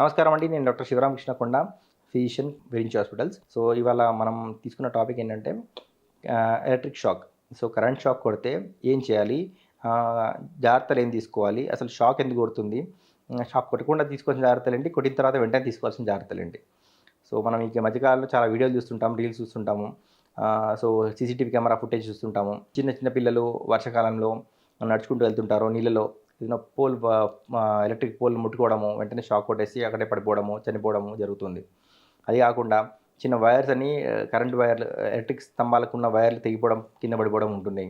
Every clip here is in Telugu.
నమస్కారం అండి నేను డాక్టర్ శివరామకృష్ణ కొండ ఫిజిషియన్ విరించి హాస్పిటల్స్. సో ఇవాళ మనం తీసుకున్న టాపిక్ ఏంటంటే electric shock. So current shock కొడితే ఏం చేయాలి? జాగ్రత్తలు ఏం తీసుకోవాలి? అసలు షాక్ ఎందుకు కొడుతుంది? షాక్ కొట్టకుండా తీసుకోవాల్సిన జాగ్రత్తలు ఏంటి? కొట్టిన తర్వాత వెంటనే తీసుకోవాల్సిన జాగ్రత్తలు ఏంటి? సో మనం ఈ మధ్యకాలంలో చాలా వీడియోలు చూస్తుంటాం రీల్స్ చూస్తుంటాము. సో సీసీటీవీ కెమెరా ఫుటేజ్ చూస్తుంటాము. చిన్న చిన్న పిల్లలు వర్షాకాలంలో నడుచుకుంటూ వెళ్తుంటారు నీళ్ళలో. ఏదైనా పోల్ ఎలక్ట్రిక్ పోల్ ముట్టుకోవడము వెంటనే షాక్ కొట్టేసి అక్కడే పడిపోవడము చనిపోవడము జరుగుతుంది. అది కాకుండా చిన్న వైర్స్ అని కరెంట్ వైర్లు ఎలక్ట్రిక్ స్తంభాలకు ఉన్న వైర్లు తెగిపోవడం కింద పడిపోవడం ఉంటుంది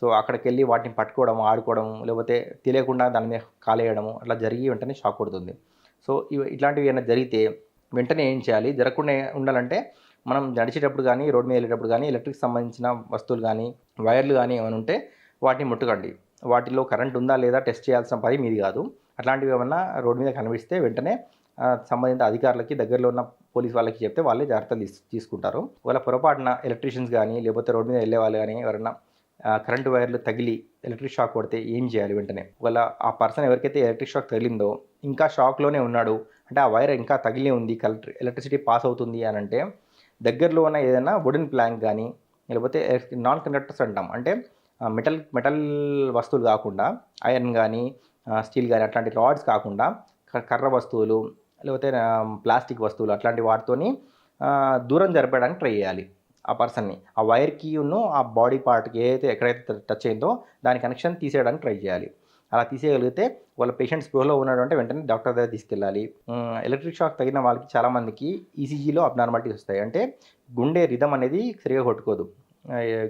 సో అక్కడికి వెళ్ళి వాటిని పట్టుకోవడం ఆడుకోవడం లేకపోతే తెలియకుండా దాని మీద కాలేయడము అట్లా జరిగి వెంటనే షాక్ కొడుతుంది. సో ఇవి ఇట్లాంటివి ఏమైనా జరిగితే వెంటనే ఏం చేయాలి? జరగకుండా ఉండాలంటే మనం నడిచేటప్పుడు కానీ రోడ్ మీద వెళ్ళేటప్పుడు కానీ ఎలక్ట్రిక్ సంబంధించిన వస్తువులు కానీ వైర్లు కానీ ఏమైనా ఉంటే వాటిని ముట్టకండి. వాటిలో కరెంట్ ఉందా లేదా టెస్ట్ చేయాల్సిన పని మీది కాదు. అట్లాంటివి ఏమన్నా రోడ్డు మీద కనిపిస్తే వెంటనే సంబంధిత అధికారులకి దగ్గరలో ఉన్న పోలీస్ వాళ్ళకి చెప్తే వాళ్ళే జాగ్రత్తలు తీసు తీసుకుంటారు. వాళ్ళ పొరపాటున ఎలక్ట్రీషియన్స్ కానీ లేకపోతే రోడ్ మీద వెళ్ళే వాళ్ళు కానీ ఎవరైనా కరెంటు వైర్లు తగిలి ఎలక్ట్రిక్ షాక్ కొడితే ఏం చేయాలి వెంటనే? వాళ్ళ ఆ పర్సన్ ఎవరికైతే ఎలక్ట్రిక్ షాక్ తగిలిందో ఇంకా షాక్లోనే ఉన్నాడు అంటే ఆ వైర్ ఇంకా తగిలే ఉంది కలెక్ట్రి ఎలక్ట్రిసిటీ పాస్ అవుతుంది అని అంటే దగ్గరలో ఉన్న ఏదైనా వుడెన్ ప్లాంక్ కానీ లేకపోతే eh, నాన్ కండక్టర్స్ అంటాం. అంటే మెటల్ మెటల్ వస్తువులు కాకుండా ఐరన్ కానీ స్టీల్ కానీ అట్లాంటి రాడ్స్ కాకుండా కర్ర వస్తువులు లేకపోతే ప్లాస్టిక్ వస్తువులు అట్లాంటి వాటితోని దూరం జరపడానికి ట్రై చేయాలి ఆ పర్సన్ని. ఆ వైర్కి ఉన్న ఆ బాడీ పార్ట్కి ఏదైతే ఎక్కడైతే టచ్ అయిందో దాని కనెక్షన్ తీసేయడానికి ట్రై చేయాలి. అలా తీసేయగలిగితే వాళ్ళ పేషెంట్ స్పృహలో ఉన్నాడు అంటే వెంటనే డాక్టర్ దగ్గర తీసుకెళ్ళాలి. ఎలక్ట్రిక్ షాక్ తగిన వాళ్ళకి చాలామందికి ఈసీజీలో అబ్నార్మాలిటీస్ వస్తాయి. అంటే గుండె రిధం అనేది సరిగా కొట్టుకోదు.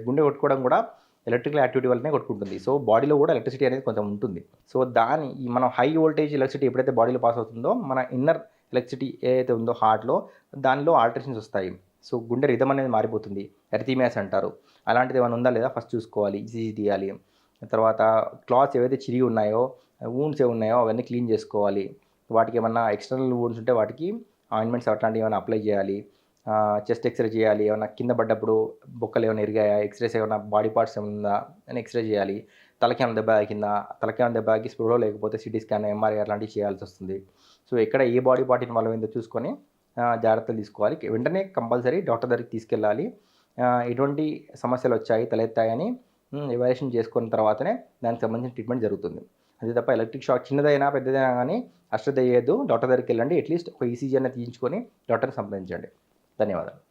గుండె కొట్టుకోవడం కూడా ఎలక్ట్రికల్ యాక్టివిటీ వల్లనే కొట్టుకుంటుంది. సో బాడీలో కూడా ఎలక్ట్రిసిటీ అనేది కొంచెం ఉంటుంది. సో దాని మనం హై వోల్టేజ్ ఎలక్ట్రిసిటీ ఎప్పుడైతే బాడీలో పాస్ అవుతుందో మన ఇన్నర్ ఎలక్ట్రిసిటీ ఏదైతే ఉందో హార్ట్లో దానిలో ఆల్టరేషన్స్ వస్తాయి. సో గుండె రిధం అనేది మారిపోతుంది. ఎరిథీమియాస్ అంటారు. అలాంటిది ఏమైనా ఉందా లేదా ఫస్ట్ చూసుకోవాలి. ఈజీ తీయాలి. తర్వాత క్లాత్స్ ఏవైతే చిరిగి ఉన్నాయో వూండ్స్ ఏ ఉన్నాయో అవన్నీ క్లీన్ చేసుకోవాలి. వాటికి ఏమన్నా ఎక్స్టర్నల్ వూండ్స్ ఉంటే వాటికి ఆయింట్మెంట్స్ అట్లాంటివి ఏమైనా అప్లై చేయాలి. చెస్ట్ ఎక్స్రే చేయాలి. ఏమైనా కింద పడ్డప్పుడు బొక్కలు ఏమైనా ఇరిగాయా? ఎక్స్రేస్ ఏమైనా బాడీ పార్ట్స్ ఏమైనా ఉందా? అని ఎక్స్రే చేయాలి. తలకి దెబ్బ కింద తలకి ఏమైనా దెబ్బ తాకి స్పృహలో లేకపోతే సిటీ స్కాన్ ఎంఆర్ఐ అలాంటివి చేయాల్సి వస్తుంది. సో ఎక్కడ ఏ బాడీ పార్ట్ ఇన్వాల్వ్ అయిందో చూసుకొని జాగ్రత్తలు తీసుకోవాలి. వెంటనే కంపల్సరీ డాక్టర్ దగ్గరికి తీసుకెళ్ళాలి. ఎటువంటి సమస్యలు వచ్చాయి తలెత్తాయని ఎవాల్యుయేషన్ చేసుకున్న తర్వాతనే దానికి సంబంధించిన ట్రీట్మెంట్ జరుగుతుంది. అంతే తప్ప ఎలక్ట్రిక్ షాక్ చిన్నదైనా పెద్దదైనా కానీ అశ్రద్ధ చేయొద్దు. డాక్టర్ దగ్గరికి వెళ్ళండి. అట్లీస్ట్ ఒక ఈసీజీ అనేది తీయించుకొని డాక్టర్ని సంప్రదించండి. ధన్యవాదాలు.